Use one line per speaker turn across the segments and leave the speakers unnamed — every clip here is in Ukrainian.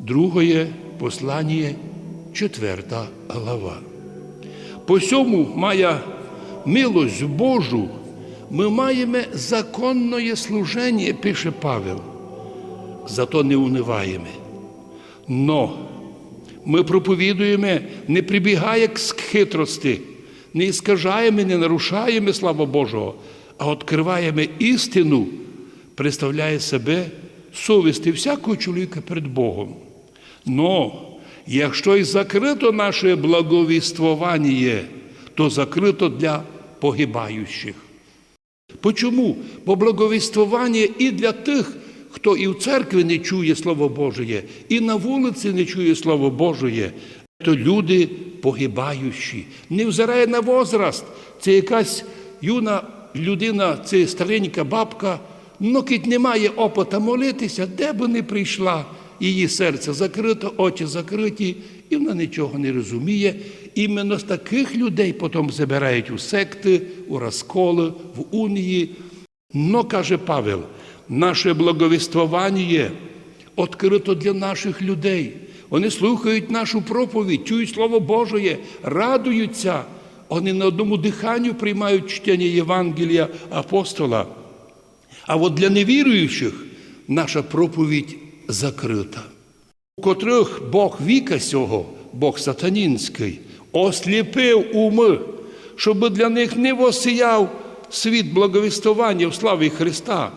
Друге послання, четверта глава. По сьому має милость Божу, ми маємо законне служення, пише Павел, зато не униваємо. Но ми проповідуємо, не прибігає к хитрості, не іскажаємо, не нарушаємо слава Божого, а відкриваємо істину, представляє себе совісти всякого чоловіка перед Богом. Но якщо і закрито наше благовіствування, то закрито для погибаючих. Почому? Бо благовіствування і для тих, хто і в церкві не чує Слово Божє, і на вулиці не чує Слово Божє, то люди погибаючі. Не взирає на возраст. Це якась юна людина, це старенька бабка, но кить немає опита молитися, де би не прийшла, її серце закрито, очі закриті, і вона нічого не розуміє. Іменно з таких людей потім забирають у секти, у розколи, в унії. Но, каже Павел, наше благовіствування відкрито для наших людей. Вони слухають нашу проповідь, чують Слово Божє, радуються. Вони на одному диханню приймають чтення Євангелія апостола. А от для невіруючих наша проповідь закрита, у котрих Бог віка сього, Бог сатанінський, осліпив уми, щоб для них не восияв світ благовістування в славі Христа.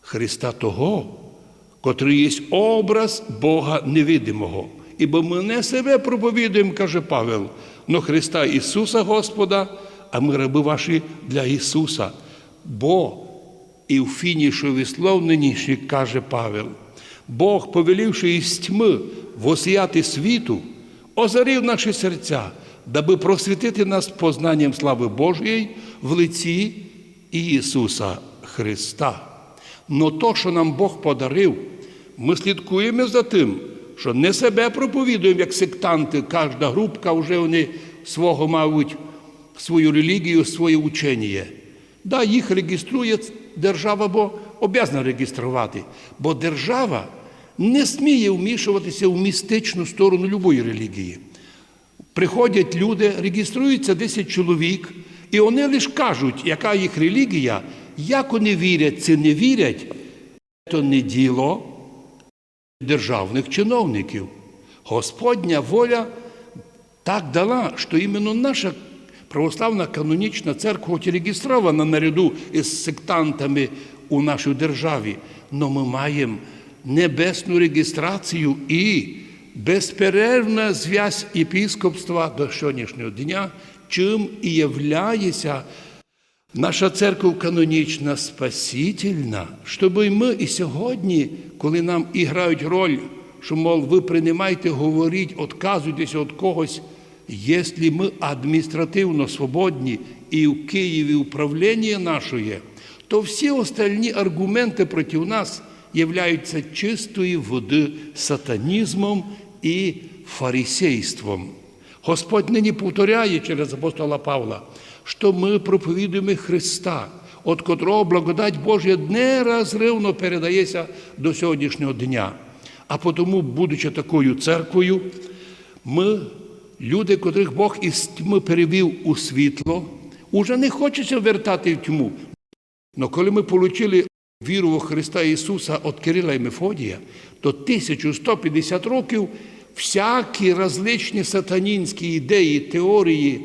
Христа того, котрий є образ Бога невидимого. Ібо ми не себе проповідуємо, каже Павел, но Христа Ісуса Господа, а ми раби ваші для Ісуса. Бо і в фінішу висловленіші, каже Павел, Бог, повелівши із тьми восіяти світу, озарив наші серця, даби просвітити нас познанням слави Божої в лиці Ісуса Христа. Но то, що нам Бог подарив, ми слідкуємо за тим, що не себе проповідуємо, як сектанти, кожна групка вже вони свого, мабуть, свою релігію, своє учення. Да, їх реєструє держава, бо обязана реєструвати. Бо держава не сміє вмішуватися в містичну сторону любої релігії. Приходять люди, реєструються 10 чоловік, і вони лише кажуть, яка їх релігія, як вони вірять чи не вірять, це не діло державних чиновників. Господня воля так дала, що іменно наша православна канонічна церква, хоч і реєстрована наряду із сектантами у нашій державі, але ми маємо небесну реєстрацію і безперервна зв'язь єпископства до сьогоднішнього дня, чим і являється Наша церква канонічна спасительна, щоб ми і сьогодні, коли нам і грають роль, що, мов, ви приймайте, говоріть, відказуйтеся від когось, якщо ми адміністративно свободні і в Києві управління наше, то всі остальні аргументи проти нас являються чистої води сатанізмом і фарисейством. Господь нині повторяє через апостола Павла, що ми проповідуємо Христа, від котрого благодать Божя неразривно передається до сьогоднішнього дня. А тому, будучи такою церквою, ми, люди, котрих Бог із тьми перевів у світло, уже не хочеться вертати в тьму. Но коли ми отримали віру в Христа Ісуса від Кирила і Мефодія, то 1150 років всякі различні сатанінські ідеї, теорії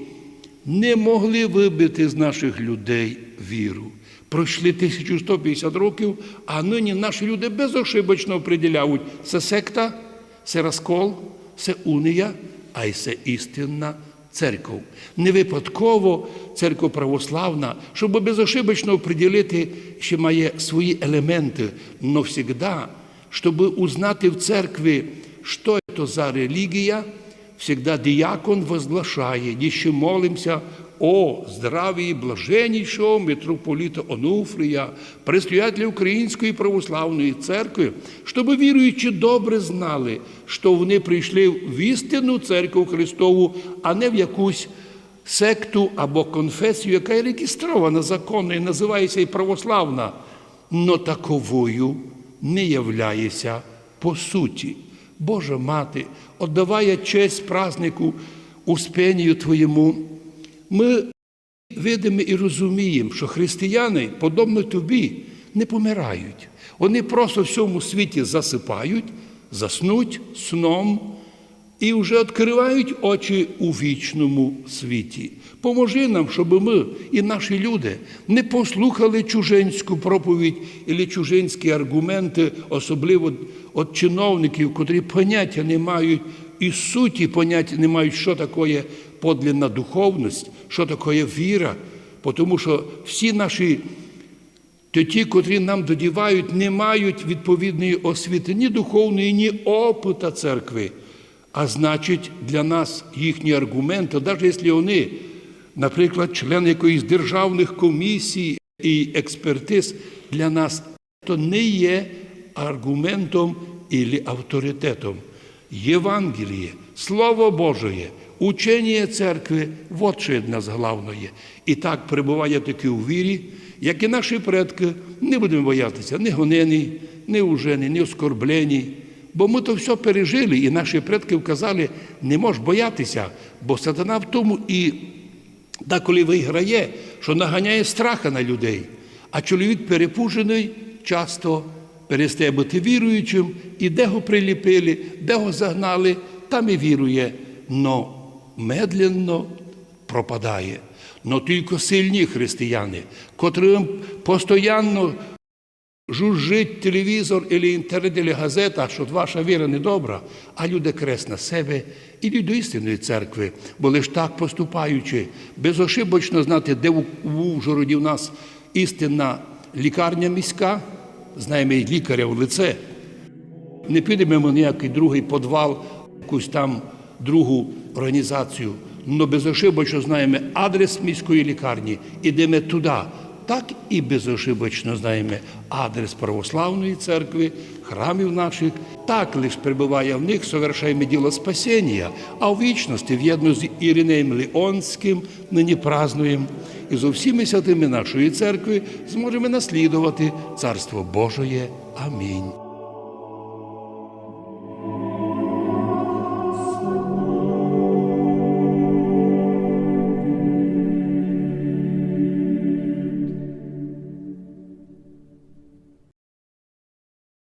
не могли вибити з наших людей віру. Пройшли 1150 років, а нині наші люди безошибочно определяють, це секта, це розкол, це унія, а й це істинна церква. Не випадково церква православна, щоб безошибочно определити, що має свої елементи, завжди, щоб узнати в церкві, що це за релігія, всегда диакон возглашає, ніщо молимся о здравії блаженнішого митрополіта Онуфрія, предстоятеля Української православної церкви, щоб віруючи добре знали, що вони прийшли в істинну церкву Христову, а не в якусь секту або конфесію, яка є реєстрована законно і називається і православна, но таковою не являється по суті. Божа Мати, отдавая честь празднику Успенію Твоєму, ми видимо і розуміємо, що християни, подобно тобі, не помирають. Вони просто в цьому світі засипають, заснуть сном і вже відкривають очі у вічному світі. Поможи нам, щоб ми і наші люди не послухали чужинську проповідь або чужинські аргументи, особливо від чиновників, котрі поняття не мають і суті поняття не мають, що таке подлинна духовність, що таке віра, тому що всі наші то ті, котрі нам додівають, не мають відповідної освіти ні духовної, ні опита церкви. А значить, для нас їхні аргументи, навіть якщо вони, наприклад, члени якоїсь державних комісій і експертиз, для нас то не є аргументом і авторитетом. Євангеліє, Слово Божє, учення церкви вот що від нас головне. І так перебуває таки у вірі, як і наші предки, не будемо боятися ні гонені, ні ужені, ні оскорблені. Бо ми то все пережили, і наші предки вказали, не можеш боятися, бо сатана в тому і деколи виграє, що наганяє страха на людей. А чоловік перепужений часто перестає бути віруючим, і де його приліпили, де його загнали, там і вірує, но медленно пропадає. Но тільки сильні християни, котрим постійно жужжить телевізор, або інтернет, або газета, що ваша віра не добра, а люди крест на себе і до істинної церкви, бо лиш так поступаючи, безошибочно знати, де в Ужгороді в нас істинна лікарня міська, знаємо і лікаря в лице. Не підемо ніякий другий подвал, якусь там другу організацію, але безошибочно знаємо адрес міської лікарні, ідемо туди. Так і безошибочно знаємо адрес православної церкви, храмів наших. Так лише перебуває в них, совершаємо діло спасіння, а в вічності в'єдно з Іринеєм Леонським нині празнуємо. І з усіми святими нашої церкви зможемо наслідувати Царство Божоє. Амінь.